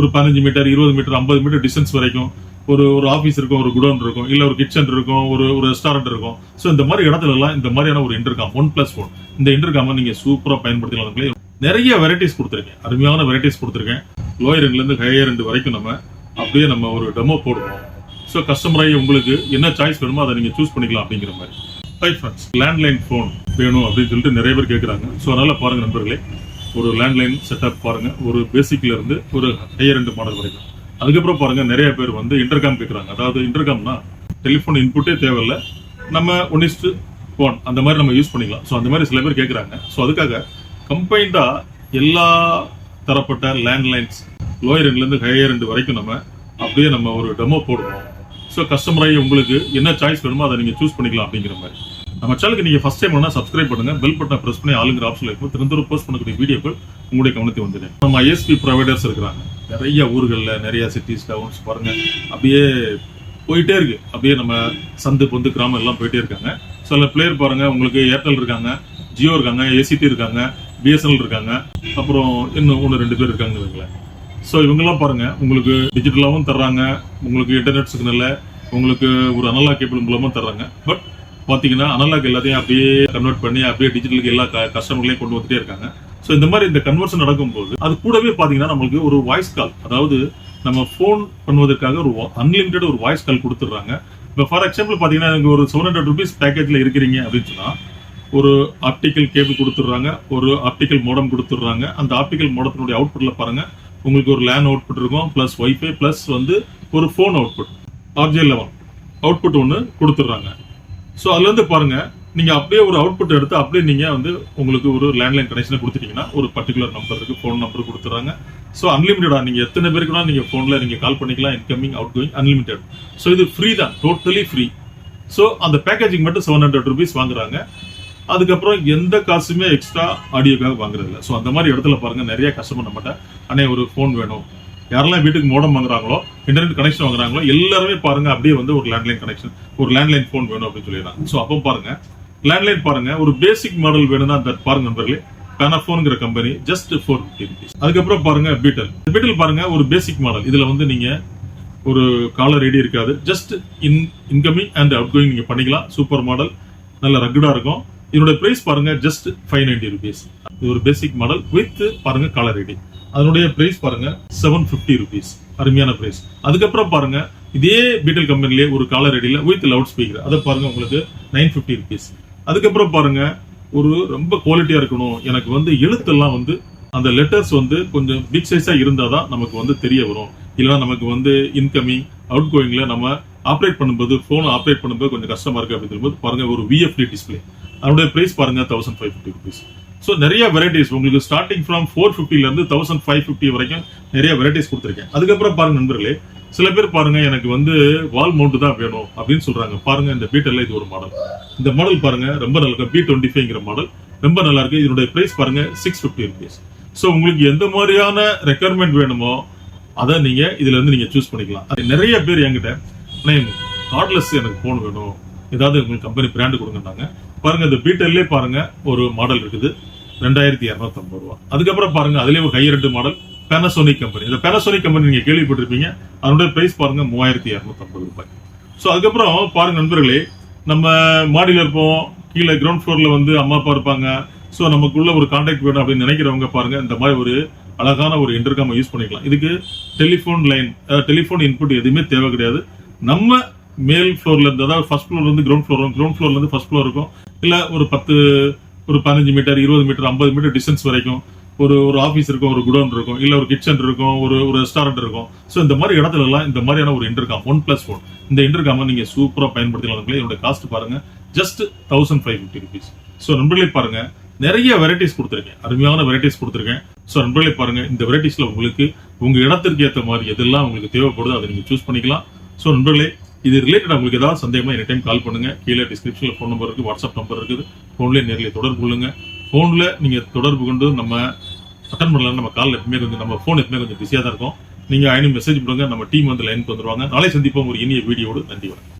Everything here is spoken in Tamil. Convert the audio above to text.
ஒரு பதினஞ்சு மீட்டர் இருபது மீட்டர் ஐம்பது மீட்டர் டிஸ்டன்ஸ் வரைக்கும் ஒரு ஒரு ஆஃபீஸ் இருக்கும் ஒரு குடோன் இருக்கும் இல்லை ஒரு கிச்சன் இருக்கும் ஒரு ஒரு ரெஸ்டாரண்ட் இருக்கும். ஸோ இந்த மாதிரி இடத்துல எல்லாம் இந்த மாதிரியான ஒரு இன்டர்காம் ஒன் பிளஸ் ஒன் இந்த இன்டர்காம நீங்கள் சூப்பராக பயன்படுத்தலாம் நிறைய வெரைட்டிஸ் கொடுத்துருக்கேன். அருமையான வெரைட்டிஸ் கொடுத்துருக்கேன். லோயர் ரெண்டுலேருந்து ஹையர் ரெண்டு வரைக்கும் நம்ம அப்படியே நம்ம ஒரு டெமோ போடுவோம். ஸோ கஸ்டமராகி உங்களுக்கு என்ன சாய்ஸ் வேணுமோ அதை நீங்கள் சூஸ் பண்ணிக்கலாம் அப்படிங்கிற மாதிரி. ஹை ஃப்ரெண்ட்ஸ் லேண்ட்லைன் ஃபோன் வேணும் அப்படின்னு சொல்லிட்டு நிறைய பேர் கேட்குறாங்க ஸோ அதனால் பாருங்கள் நண்பர்களே. ஒரு லேண்ட்லைன் செட்டப் பாருங்கள் ஒரு பேசிக்ல இருந்து ஒரு ஹையர் ரெண்டு மாடல் வரைக்கும். அதுக்கப்புறம் பாருங்க நிறைய பேர் வந்து இன்டர்காம் கேட்குறாங்க அதாவது இன்டர்காம்னா டெலிஃபோன் இன்புட்டே தேவையில்ல. நம்ம ஒன் ஃபோன் அந்த மாதிரி நம்ம யூஸ் பண்ணிக்கலாம். ஸோ அந்த மாதிரி சில பேர் கேட்குறாங்க ஸோ அதுக்காக கம்பைண்டாக எல்லா தரப்பட்ட லேண்ட்லைன்ஸ் லோயர் எண்ட்லேருந்து ஹையர் ரெண்டு வரைக்கும் நம்ம அப்படியே நம்ம ஒரு டெமோ போடுவோம். ஸோ கஸ்டமராகி உங்களுக்கு என்ன சாய்ஸ் வேணுமோ அதை நீங்கள் சூஸ் பண்ணிக்கலாம் அப்படிங்கிற மாதிரி. நம்ம சேனலுக்கு நீங்கள் ஃபஸ்ட் டைம் வேணால் சப்ஸ்கிரைப் பண்ணுங்கள் பெல் பட்டனை ப்ரெஸ் பண்ணி ஆளுங்கிற ஆப்ஷன் இருக்கும். திருந்தூர் போஸ்ட் பண்ணக்கூடிய வீடியோக்கள் உங்களுடைய கவனத்தை வந்துடும். நம்ம ஐஎஸ்பி ப்ரொவைடர்ஸ் இருக்கிறாங்க. நிறைய ஊர்களில் நிறைய சிட்டிஸ் டவுன்ஸ் பாருங்கள் அப்படியே போயிட்டே இருக்குது அப்படியே நம்ம சந்து பொந்து கிராமம் எல்லாம் போயிட்டே இருக்காங்க. சில பிளேயர் பாருங்கள் உங்களுக்கு ஏர்டெல் இருக்காங்க ஜியோ இருக்காங்க ஏசிடி இருக்காங்க பிஎஸ்என்எல் இருக்காங்க. அப்புறம் இன்னும் ஒன்று ரெண்டு பேர் இருக்காங்க இவங்கள ஸோ இவங்கெல்லாம் பாருங்கள் உங்களுக்கு டிஜிட்டலாகவும் தர்றாங்க உங்களுக்கு இன்டர்நெட் சிக்னலில் உங்களுக்கு ஒரு அனலா கேபிள் மூலமாக தர்றாங்க. பட் பார்த்தீங்கன்னா அனலாக் எல்லாத்தையும் அப்படியே கன்வெர்ட் பண்ணி அப்படியே டிஜிட்டலுக்கு எல்லா கஸ்டமர்களையும் கொண்டு வந்துட்டே இருக்காங்க. ஸோ இந்த மாதிரி இந்த கன்வர்ஷன் நடக்கும்போது அது கூடவே பார்த்தீங்கன்னா நம்மளுக்கு ஒரு வாய்ஸ் கால் அதாவது நம்ம ஃபோன் பண்ணுவதற்காக ஒரு அன்லிமிட்டட் ஒரு வாய்ஸ் கால் கொடுத்துட்றாங்க. இப்போ ஃபார் எக்ஸாம்பிள் பார்த்தீங்கன்னா எனக்கு ஒரு செவன் ஹண்ட்ரட் ருபீஸ் பேக்கேஜில் இருக்கிறீங்க அப்படின்னு சொன்னால் ஒரு ஆப்டிக்கல் கேபிள் கொடுத்துட்றாங்க ஒரு ஆப்டிக்கல் மோடம் கொடுத்துட்றாங்க. அந்த ஆப்டிக்கல் மோடத்தினுடைய அவுட்புட்டில் பாருங்கள் உங்களுக்கு ஒரு லேன் அவுட்புட் இருக்கும் ப்ளஸ் ஒய்ஃபை ப்ளஸ் வந்து ஒரு phone output RJ eleven output ஒன்று கொடுத்துட்றாங்க. ஸோ அதுலேருந்து பாருங்கள் நீங்கள் அப்படியே ஒரு அவுட்புட் எடுத்து அப்படியே நீங்கள் வந்து உங்களுக்கு ஒரு லேண்ட்லைன் கனெக்ஷன் கொடுத்துட்டீங்கன்னா ஒரு பர்டிகுலர் நம்பருக்கு ஃபோன் நம்பர் கொடுத்துறாங்க ஸோ அன்லிமிட்டடா நீங்கள் எத்தனை பேருக்கு நீங்கள் ஃபோனில் நீங்கள் கால் பண்ணிக்கலாம் incoming outgoing unlimited so இது ஃப்ரீ தான் டோட்டலி ஃப்ரீ ஸோ அந்த பேக்கேஜிங் மட்டும் செவன் ஹண்ட்ரட் ருபீஸ் வாங்குறாங்க. அதுக்கப்புறம் எந்த காசுமே எக்ஸ்ட்ரா ஆடியோக்காக வாங்குறதில்ல. ஸோ அந்த மாதிரி இடத்துல பாருங்கள் நிறைய கஸ்டமர் நம்மகிட்ட அண்ணே ஒரு ஃபோன் வேணும். யாரெல்லாம் வீட்டுக்கு மோடம் வாங்குறாங்களோ இன்டர்நெட் கனெக்ஷன் வாங்குறாங்களோ எல்லாருமே பாருங்க அப்படியே வந்து ஒரு லேண்ட்லைன் கனெக்ஷன் ஒரு லேண்ட்லைன் ஃபோன் வேணும் அப்படின்னு சொல்லிடுறாங்க. ஸோ அப்போ பாருங்க லேண்ட்லைன் பாருங்க ஒரு பேசிக் மாடல் வேணும்னா அந்த பாருங்க நண்பர்களே பேனாஃபோன்ங்கிற company just four fifty rupees அதுக்கப்புறம் பாருங்க பீட்டல் பீட்டல் பாருங்க ஒரு பேசிக் மாடல் இதுல வந்து நீங்க ஒரு காலர் ரெடி இருக்காது. Just in incoming and outgoing நீங்க பண்ணிக்கலாம். சூப்பர் மாடல் நல்ல ரக்குடா இருக்கும். இதோட பிரைஸ் பாருங்க ஜஸ்ட் ஃபைவ் நைன்டி ருபீஸ் இது ஒரு பேசிக் மாடல் வித் பாருங்க காலர் ரெடி அதனுடைய பிரைஸ் பாருங்க செவன் பிப்டி ருபீஸ் அருமையான பிரைஸ் அதுக்கப்புறம் பாருங்க இதே பீட்டல் கம்பெனிலேயே ஒரு காலர் அடியில் வித் லவுட் ஸ்பீக்கர் அதை பாருங்க உங்களுக்கு நைன் பிப்டி ருபீஸ் அதுக்கப்புறம் பாருங்க ஒரு ரொம்ப குவாலிட்டியா இருக்கணும். எனக்கு வந்து எழுத்தெல்லாம் வந்து அந்த லெட்டர்ஸ் வந்து கொஞ்சம் பிக் சைஸா இருந்தாதான் நமக்கு வந்து தெரிய வரும். இல்லைன்னா நமக்கு வந்து இன்கமிங் அவுட் கோயிங்ல நம்ம ஆப்ரேட் பண்ணும்போது போன் ஆப்ரேட் பண்ணும்போது கொஞ்சம் கஷ்டமா இருக்கு அப்படின்னு சொல்லும்போது பாருங்க ஒரு விஎஃப்டி டிஸ்பிளே அதனுடைய பிரைஸ் பாருங்க thousand five fifty rupees so நிறைய வெரைட்டிஸ் உங்களுக்கு ஸ்டார்டிங் ஃப்ரம் ஃபோர் ஃபிஃப்டிலேருந்து தௌசண்ட் ஃபைவ் ஃபிஃப்டி வரைக்கும் நிறைய வெரைட்டிஸ் கொடுத்துருக்கேன். அதுக்கப்புறம் பாருங்க நண்பர்களே சில பேர் பாருங்க எனக்கு வந்து வால் மவுண்ட் தான் வேணும் அப்படின்னு சொல்றாங்க. பாருங்க இந்த பீட்டர்ல இது ஒரு மாடல் இந்த மாடல் பாருங்க ரொம்ப நல்லா இருக்கு. பி டுவெண்ட்டி ஃபைவ்ங்கிற மாடல் ரொம்ப நல்லா இருக்கு. இதனுடைய பிரைஸ் பாருங்க சிக்ஸ் ஃபிஃப்டி ருபீஸ் ஸோ உங்களுக்கு எந்த மாதிரியான ரெக்குயர்மெண்ட் வேணுமோ அதை நீங்க இதுல இருந்து நீங்க சூஸ் பண்ணிக்கலாம். அது நிறைய பேர் என்கிட்ட கார்ட்லெஸ் எனக்கு போன் வேணும். ஏதாவது உங்களுக்கு கம்பெனி பிராண்டு கொடுங்கன்னாங்க. பாருங்க இந்த பீட்டல்லே பாருங்க ஒரு மாடல் இருக்குது. ரெண்டாயிரத்தி இரநூத்தி ஐம்பது ரூபா. அதுக்கப்புறம் பாருங்க அதுலயே ஒரு ஹையர் மாடல் பேனசோனிக் கம்பெனி இந்த பேனசோனிக் கம்பெனி நீங்க கேள்விப்பட்டிருப்பீங்க. அதனுடைய பிரைஸ் பாருங்க மூவாயிரத்தி இரநூத்தி ஐம்பது ரூபாய். ஸோ அதுக்கப்புறம் பாருங்க நண்பர்களே நம்ம மாடியில் இருப்போம் கீழே கிரவுண்ட் ஃப்ளோர்ல வந்து அம்மா அப்பா இருப்பாங்க. ஸோ நமக்குள்ள ஒரு கான்டாக்ட் வேணும் அப்படின்னு நினைக்கிறவங்க பாருங்க இந்த மாதிரி ஒரு அழகான ஒரு இன்டர்காம யூஸ் பண்ணிக்கலாம். இதுக்கு டெலிஃபோன் லைன் டெலிஃபோன் இன்புட் எதுவுமே தேவை கிடையாது. நம்ம மேல் ஃப்ளோர்ல இருந்து அதாவது ஃபர்ஸ்ட் ஃப்ளோர்ல இருந்து கிரவுண்ட் ஃப்ளோர் கிரவுண்ட் ஃப்ளோர்ல இருந்து ஃபர்ஸ்ட் ஃப்ளோர் இருக்கும். இல்லை ஒரு பத்து ஒரு பதினஞ்சு மீட்டர் இருபது மீட்டர் ஐம்பது மீட்டர் டிஸ்டன்ஸ் வரைக்கும் ஒரு ஒரு ஆஃபீஸ் இருக்கும் ஒரு குடோன் இருக்கும் இல்லை ஒரு கிச்சன் இருக்கும் ஒரு ஒரு ரெஸ்டாரண்ட் இருக்கும். ஸோ இந்த மாதிரி இடத்துல எல்லாம் இந்த மாதிரியான ஒரு இன்டர்காம் ஒன் பிளஸ் ஒன் இந்த இன்டர்காம நீங்கள் சூப்பராக பயன்படுத்தலாம் நண்பர்களே. இதோட காஸ்ட் பாருங்க. Just thousand five fifty rupees so நண்பர்களே பாருங்க. நிறைய வெரைட்டிஸ் கொடுத்துருக்கேன். அருமையான வெரைட்டிஸ் கொடுத்துருக்கேன். ஸோ நண்பர்களே பாருங்க. இந்த வெரைட்டிஸில் உங்களுக்கு உங்கள் இடத்திற்கு ஏற்ற மாதிரி எதெல்லாம் உங்களுக்கு தேவைப்படுதோ அதை நீங்கள் சூஸ் பண்ணிக்கலாம். ஸோ நண்பர்களே இது ரிலேட்டட் உங்களுக்கு ஏதாவது சந்தேகமா எனி டைம் கால் பண்ணுங்க. கீழே டிஸ்கிரிப்ஷன்ல ஃபோன் நம்பர் இருக்கு வாட்ஸ்அப் நம்பர் இருக்குது. ஃபோன்லேயே நேரில் தொடர்பு கொள்ளுங்க. ஃபோன்ல நீங்க தொடர்பு கொண்டு நம்ம அட்டன் பண்ணலாம் நம்ம கால் எப்பவுமே கொஞ்சம் நம்ம ஃபோன் எப்பவுமே கொஞ்சம் பிஸியாக தான் இருக்கும். நீங்க ஆயினும் மெசேஜ் பண்ணுங்க நம்ம டீம் வந்து லைனுக்கு வந்துருவாங்க. நாளை சந்திப்போம் ஒரு இனிய வீடியோடு நன்றி வணக்கம்.